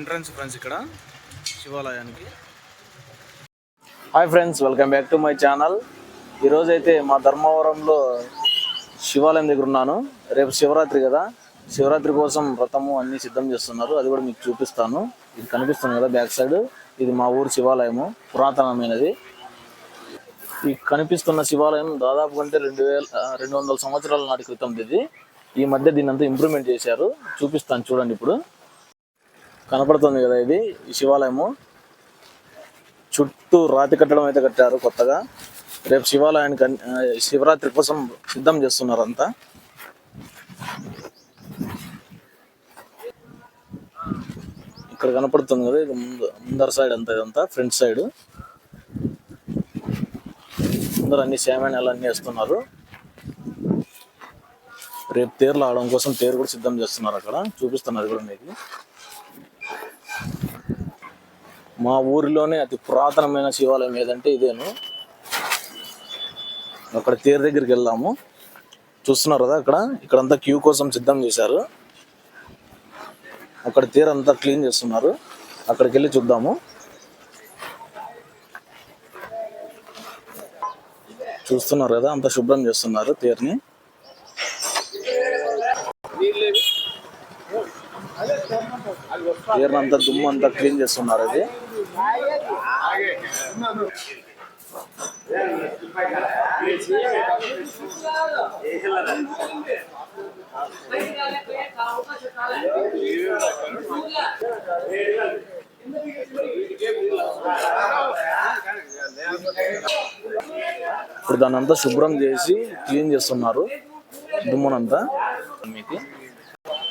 Entrance friends ఇక్కడ శివాలయానికి. Hi friends welcome back to my channel. ఈరోజు అయితే మా ధర్మవరంలో శివాలయం దగ్గర ఉన్నాను. రేపు శివరాత్రి కదా. శివరాత్రి కోసం వ్రతము అన్ని సిద్ధం చేస్తున్నారు. అది కూడా మీకు చూపిస్తాను. ఇది కనిపిస్తుంది కదా బ్యాక్ సైడ్. ఇది మా ఊరు శివాలయము పురాతనమైనది. ఈ కనిపిస్తున్న శివాలయం దాదాపు అంటే రెండు వేల రెండు వందల సంవత్సరాల నాటి క్రితం ఇది. ఈ మధ్య దీన్ని అంతా ఇంప్రూవ్మెంట్ చేశారు. చూపిస్తాను చూడండి ఇప్పుడు. కనపడుతుంది కదా ఇది ఈ శివాలయము. చుట్టూ రాతి కట్టడం అయితే కట్టారు కొత్తగా. రేపు శివాలయానికి శివరాత్రి కోసం సిద్ధం చేస్తున్నారు అంతా ఇక్కడ కనపడుతుంది కదా ఇది ముందు ముందర సైడ్ అంతా ఇదంతా ఫ్రంట్ సైడ్ ముందర అన్ని సేమాన్యాలు అన్ని వేస్తున్నారు రేపు తేర్లు ఆడడం కోసం తేరు కూడా సిద్ధం చేస్తున్నారు అక్కడ. చూపిస్తున్నారు కూడా మీకు. మా ఊరిలోనే అతి పురాతనమైన శివాలయం ఏదంటే ఇదేను. అక్కడ తీరు దగ్గరికి వెళ్దాము చూస్తున్నారు కదా అక్కడ? ఇక్కడంతా క్యూ కోసం సిద్ధం చేశారు. అక్కడ తీరు అంతా క్లీన్ చేస్తున్నారు. అక్కడికి వెళ్ళి చూద్దాము. చూస్తున్నారు కదా? అంతా శుభ్రం చేస్తున్నారు తేరుని. తేరుని అంతా దుమ్ము అంతా క్లీన్ చేస్తున్నారు అది ఇప్పుడు దాన్ని అంతా శుభ్రం చేసి క్లీన్ చేస్తున్నారు దుమ్మునంతా. మీకు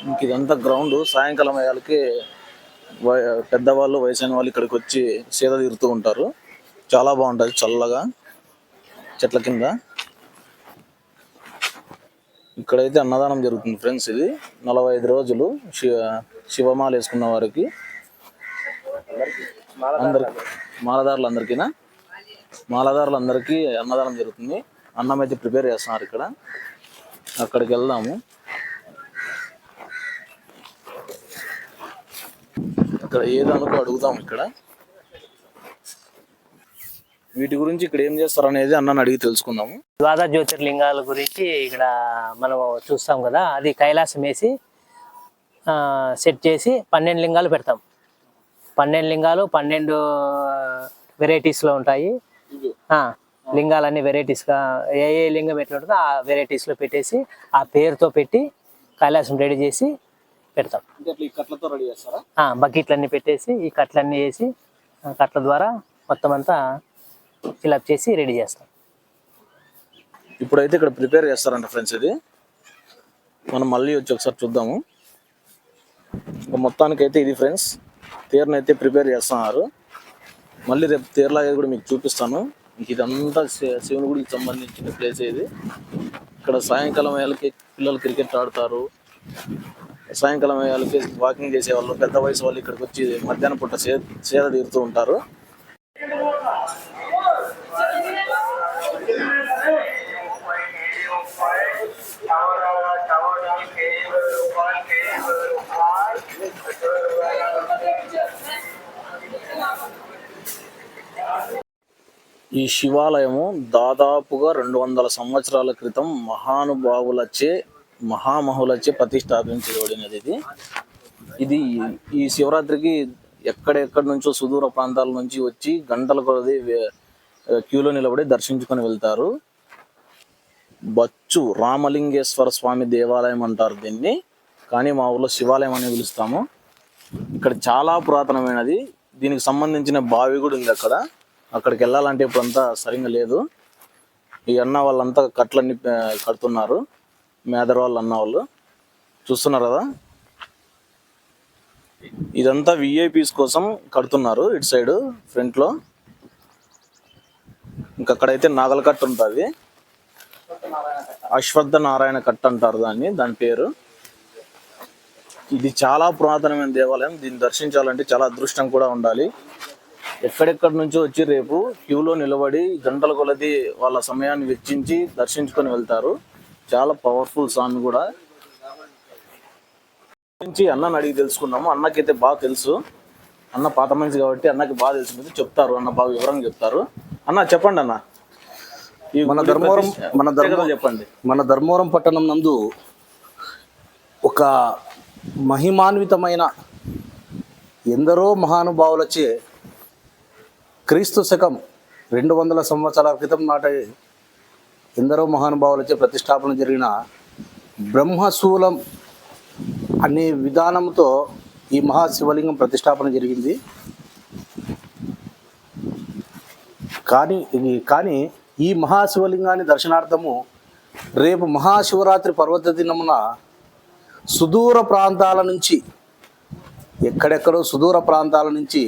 ఇంక ఇదంతా గ్రౌండ్. సాయంకాలం అయ్యాలకి పెద్దవాళ్ళు వయసైన వాళ్ళు ఇక్కడికి వచ్చి సేద తీరుతూ ఉంటారు. చాలా బాగుంటుంది చల్లగా చెట్ల కింద. ఇక్కడైతే అన్నదానం జరుగుతుంది ఫ్రెండ్స్ ఇది. నలభై ఐదు రోజులు శివ శివమాల వేసుకున్న వారికి. అందరి మాలదారులందరికీనా? మాలదారులందరికీ అన్నదానం జరుగుతుంది. అన్నం అయితే ప్రిపేర్ చేస్తున్నారు ఇక్కడ. అక్కడికి వెళ్దాము. ఇక్కడ ఏదనుకో అడుగుదాం ఇక్కడ. వీటి గురించి ఇక్కడ ఏం చేస్తారు అనేది అన్నని అడిగి తెలుసుకుందాము. ద్వాద జ్యోతిర్లింగాల గురించి ఇక్కడ మనం చూస్తాం కదా అది కైలాసం వేసి సెట్ చేసి పన్నెండు లింగాలు పెడతాం. పన్నెండు లింగాలు పన్నెండు వెరైటీస్లో ఉంటాయి. లింగాలన్నీ వెరైటీస్గా ఏ ఏ లింగం ఎట్లా ఉంటుందో ఆ వెరైటీస్లో పెట్టేసి ఆ పేరుతో పెట్టి కైలాసం రెడీ చేసి పెడతాం. బకెట్లన్నీ పెట్టేసి ఈ కట్లన్నీ వేసి కట్ల ద్వారా మొత్తం అంతా ఫిలప్ చేసి రెడీ చేస్తాం. ఇప్పుడైతే ఇక్కడ ప్రిపేర్ చేస్తారంట ఫ్రెండ్స్ ఇది. మనం మళ్ళీ వచ్చి ఒకసారి చూద్దాము. మొత్తానికి అయితే ఇది ఫ్రెండ్స్ తేరుని అయితే ప్రిపేర్ చేస్తున్నారు. మళ్ళీ రేపు తేర్లాగా కూడా మీకు చూపిస్తాను. ఇంక ఇదంతా శివుని గుడికి సంబంధించిన ప్లేస్ ఇది. ఇక్కడ సాయంకాలం వేళకి పిల్లలు క్రికెట్ ఆడతారు. సాయంకాలం వాళ్ళకి వాకింగ్ చేసే వాళ్ళు పెద్ద వయసు వాళ్ళు ఇక్కడికి వచ్చి మధ్యాహ్నం పూట సే సేద తీరుతూ ఉంటారు. ఈ శివాలయము దాదాపుగా రెండు వందల సంవత్సరాల క్రితం మహానుభావులచే మహామహులచే ప్రతిష్టాపించబడినది ఇది. ఇది ఈ శివరాత్రికి ఎక్కడెక్కడి నుంచో సుదూర ప్రాంతాల నుంచి వచ్చి గంటల కొలది క్యూలో నిలబడి దర్శించుకొని వెళ్తారు. బచ్చు రామలింగేశ్వర స్వామి దేవాలయం అంటారు దీన్ని. కానీ మా ఊర్లో శివాలయం అని పిలుస్తాము. ఇక్కడ చాలా పురాతనమైనది. దీనికి సంబంధించిన బావి కూడా ఉంది అక్కడ. అక్కడికి వెళ్ళాలంటే ఇప్పుడు అంతా సరిగ్గా లేదు. ఈ అన్న వాళ్ళంతా కట్లన్నీ కడుతున్నారు. మేదరవాళ్ళు అన్న వాళ్ళు చూస్తున్నారు కదా? ఇదంతా విఐపీస్ కోసం కడుతున్నారు ఇటు సైడ్ ఫ్రంట్లో ఇంకక్కడైతే నాగల కట్ట ఉంటుంది. అశ్వత్థ నారాయణ కట్ట అంటారు దాన్ని దాని పేరు. ఇది చాలా పురాతనమైన దేవాలయం. దీన్ని దర్శించాలంటే చాలా అదృష్టం కూడా ఉండాలి. ఎక్కడెక్కడి నుంచో వచ్చి రేపు క్యూలో నిలబడి గంటల కొలది వాళ్ళ సమయాన్ని వెచ్చించి దర్శించుకొని వెళ్తారు. చాలా పవర్ఫుల్ స్వామి కూడా. నుంచి అన్నని అడిగి తెలుసుకున్నాము. అన్నకైతే బాగా తెలుసు. అన్న పాత మనిషి కాబట్టి అన్నకి బాగా తెలుసు. చెప్తారు. అన్న బాగా వివరంగా చెప్తారు. అన్న చెప్పండి అన్న. మన ధర్మవరం మన ధర్మ చెప్పండి. మన ధర్మవరం పట్టణం నందు ఒక మహిమాన్వితమైన ఎందరో మహానుభావులచే క్రీస్తు శకం రెండు వందల సంవత్సరాల క్రితం నాటి ఎందరో మహానుభావులచే ప్రతిష్టాపన జరిగిన బ్రహ్మశూలం అనే విధానంతో ఈ మహాశివలింగం ప్రతిష్టాపన జరిగింది. కానీ కానీ ఈ మహాశివలింగాన్ని దర్శనార్థము రేపు మహాశివరాత్రి పర్వత దినమున సుదూర ప్రాంతాల నుంచి ఎక్కడెక్కడో సుదూర ప్రాంతాల నుంచి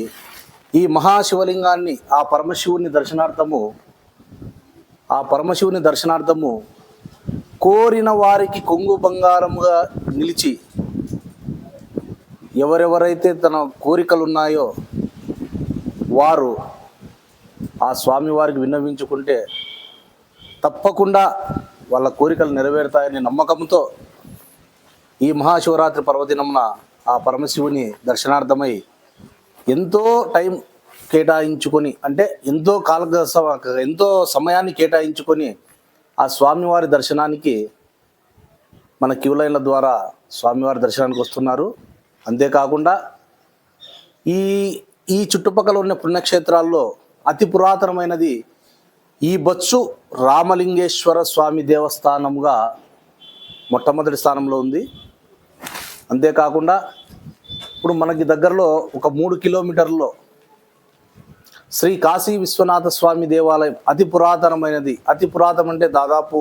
ఈ మహాశివలింగాన్ని ఆ పరమశివుని దర్శనార్థము ఆ పరమశివుని దర్శనార్థము కోరిన వారికి కొంగు బంగారముగా నిలిచి ఎవరెవరైతే తన కోరికలు ఉన్నాయో వారు ఆ స్వామివారికి విన్నవించుకుంటే తప్పకుండా వాళ్ళ కోరికలు నెరవేరుతాయనే నమ్మకంతో ఈ మహాశివరాత్రి పర్వదినమున ఆ పరమశివుని దర్శనార్థమై ఎంతో టైం కేటాయించుకొని అంటే ఎంతో కాల ఎంతో సమయాన్ని కేటాయించుకొని ఆ స్వామివారి దర్శనానికి మన క్యూ లైన్ల ద్వారా స్వామివారి దర్శనానికి వస్తున్నారు. అంతేకాకుండా ఈ ఈ చుట్టుపక్కల ఉన్న పుణ్యక్షేత్రాల్లో అతి పురాతనమైనది ఈ బొచ్చు రామలింగేశ్వర స్వామి దేవస్థానముగా మొట్టమొదటి స్థానంలో ఉంది. అంతేకాకుండా ఇప్పుడు మనకి దగ్గరలో ఒక మూడు కిలోమీటర్లో శ్రీ కాశీ విశ్వనాథ స్వామి దేవాలయం అతి పురాతనమైనది. అతి పురాతనం అంటే దాదాపు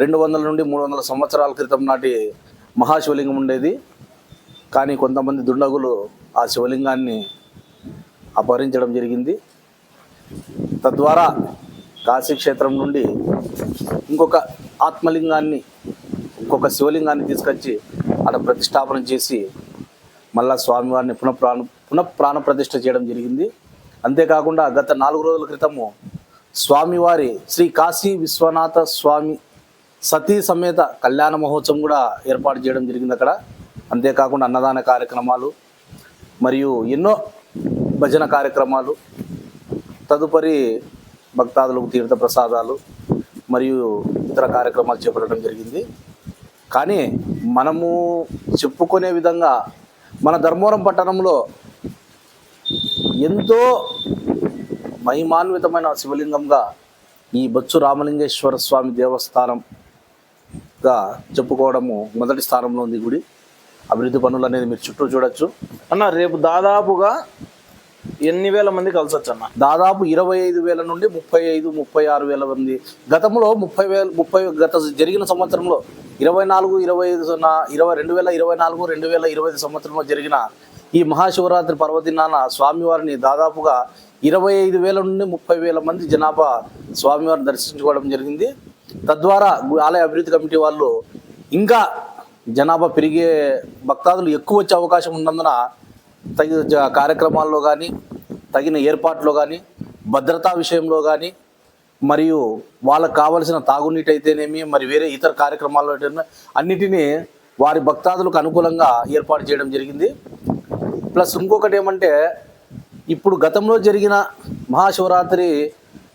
రెండు వందల నుండి మూడు వందల సంవత్సరాల క్రితం నాటి మహాశివలింగం ఉండేది. కానీ కొంతమంది దుండగులు ఆ శివలింగాన్ని అపహరించడం జరిగింది. తద్వారా కాశీ క్షేత్రం నుండి ఇంకొక ఆత్మలింగాన్ని ఇంకొక శివలింగాన్ని తీసుకొచ్చి అక్కడ ప్రతిష్టాపన చేసి మళ్ళా స్వామివారిని పునఃప్రాణ పునఃప్రాణ ప్రతిష్ఠ చేయడం జరిగింది. అంతేకాకుండా గత నాలుగు రోజుల క్రితము స్వామివారి శ్రీ కాశీ విశ్వనాథ స్వామి సతీ సమేత కళ్యాణ మహోత్సవం కూడా ఏర్పాటు చేయడం జరిగింది అక్కడ. అంతేకాకుండా అన్నదాన కార్యక్రమాలు మరియు ఎన్నో భజన కార్యక్రమాలు తదుపరి భక్తాదులకు తీర్థ ప్రసాదాలు మరియు ఇతర కార్యక్రమాలు చేపట్టడం జరిగింది. కానీ మనము చెప్పుకునే విధంగా మన ధర్మవరం పట్టణంలో ఎంతో మహిమాన్వితమైన శివలింగంగా ఈ బొత్సు రామలింగేశ్వర స్వామి దేవస్థానంగా చెప్పుకోవడము మొదటి స్థానంలో ఉంది గుడి. అభివృద్ధి పనులు అనేది మీరు చుట్టూ చూడొచ్చు. అన్న రేపు దాదాపుగా ఎన్ని వేల మంది కలిసొచ్చు అన్న దాదాపు ఇరవై ఐదు వేల నుండి ముప్పై ఐదు ముప్పై ఆరు వేల మంది. గతంలో ముప్పై వేల ముప్పై గత జరిగిన సంవత్సరంలో ఇరవై నాలుగు ఇరవై ఐదు ఇరవై రెండు వేల ఇరవై నాలుగు రెండు వేల ఇరవై ఐదు సంవత్సరంలో జరిగిన ఈ మహాశివరాత్రి పర్వదినాన స్వామివారిని దాదాపుగా ఇరవై ఐదు వేల నుండి ముప్పై వేల మంది జనాభా స్వామివారిని దర్శించుకోవడం జరిగింది. తద్వారా ఆలయ అభివృద్ధి కమిటీ వాళ్ళు ఇంకా జనాభా పెరిగే భక్తాదులు ఎక్కువ వచ్చే అవకాశం ఉన్నందున తగిన కార్యక్రమాల్లో కానీ తగిన ఏర్పాట్లో కానీ భద్రతా విషయంలో కానీ మరియు వాళ్ళకు కావలసిన తాగునీటి అయితేనేమి మరి వేరే ఇతర కార్యక్రమాల్లో అన్నిటినీ వారి భక్తాదులకు అనుకూలంగా ఏర్పాటు చేయడం జరిగింది. ప్లస్ ఇంకొకటి ఏమంటే ఇప్పుడు గతంలో జరిగిన మహాశివరాత్రి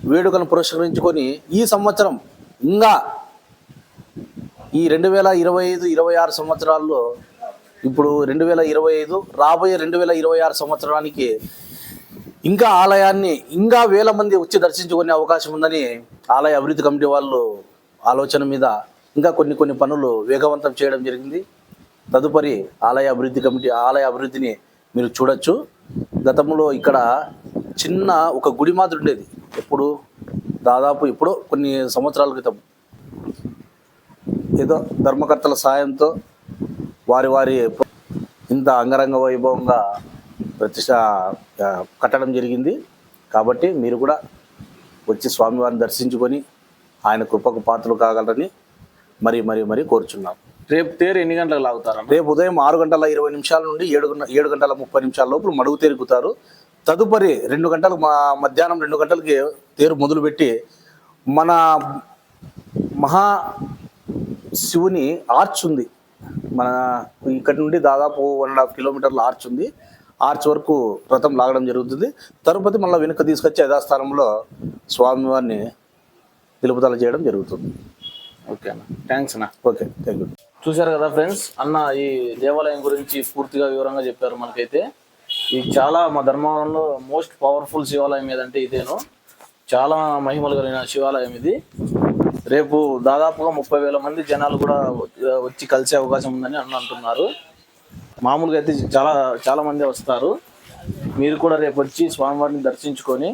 వేడుకను పురస్కరించుకొని ఈ సంవత్సరం ఇంకా ఈ రెండు వేల ఇరవై ఐదు ఇరవై ఆరు సంవత్సరాల్లో ఇప్పుడు రెండు వేల ఇరవై ఐదు రాబోయే రెండు వేల ఇరవై ఆరు సంవత్సరానికి ఇంకా ఆలయాన్ని ఇంకా వేల మంది వచ్చి దర్శించుకునే అవకాశం ఉందని ఆలయ అభివృద్ధి కమిటీ వాళ్ళు ఆలోచన మీద ఇంకా కొన్ని కొన్ని పనులు వేగవంతం చేయడం జరిగింది. తదుపరి ఆలయ అభివృద్ధి కమిటీ ఆలయ అభివృద్ధిని మీరు చూడొచ్చు. గతంలో ఇక్కడ చిన్న ఒక గుడి మాదిరి ఉండేది. ఎప్పుడు దాదాపు ఎప్పుడో కొన్ని సంవత్సరాల క్రితం. ఏదో ధర్మకర్తల సాయంతో వారి వారి ఇంత అంగరంగ వైభవంగా ప్రతిష్ట కట్టడం జరిగింది. కాబట్టి మీరు కూడా వచ్చి స్వామివారిని దర్శించుకొని ఆయన కృపకు పాత్రలు కాగలరని మరి మరి మరి కోరుచున్నాం. రేపు తేరు ఎన్ని గంటలకు లాగుతారన్న రేపు ఉదయం ఆరు గంటల ఇరవై నిమిషాల నుండి ఏడు ఏడు గంటల ముప్పై నిమిషాల లోపల మడుగు తేరుకుతారు తదుపరి రెండు గంటలు మా మధ్యాహ్నం రెండు గంటలకి తేరు మొదలుపెట్టి మన మహా శివుని ఆర్చ్ ఉంది. మన ఇక్కడి నుండి దాదాపు వన్ అండ్ హాఫ్ కిలోమీటర్ల ఆర్చ్ ఉంది. ఆర్చ్ వరకు రథం లాగడం జరుగుతుంది. తరుపతి మళ్ళీ వెనుక తీసుకొచ్చి యథాస్థానంలో స్వామివారిని నిలుపుదల చేయడం జరుగుతుంది. ఓకే అన్న. థ్యాంక్స్ అన్న. ఓకే థ్యాంక్ యూ చూశారు కదా ఫ్రెండ్స్? అన్న ఈ దేవాలయం గురించి పూర్తిగా వివరంగా చెప్పారు మనకైతే. ఇది చాలా మా ధర్మవరంలో మోస్ట్ పవర్ఫుల్ శివాలయం ఏదంటే ఇదేను. చాలా మహిమలు కలిగిన శివాలయం ఇది. రేపు దాదాపుగా ముప్పై వేల మంది జనాలు కూడా వచ్చి కలిసే అవకాశం ఉందని అన్న అంటున్నారు. మామూలుగా అయితే చాలా చాలామంది వస్తారు. మీరు కూడా రేపు వచ్చి స్వామివారిని దర్శించుకొని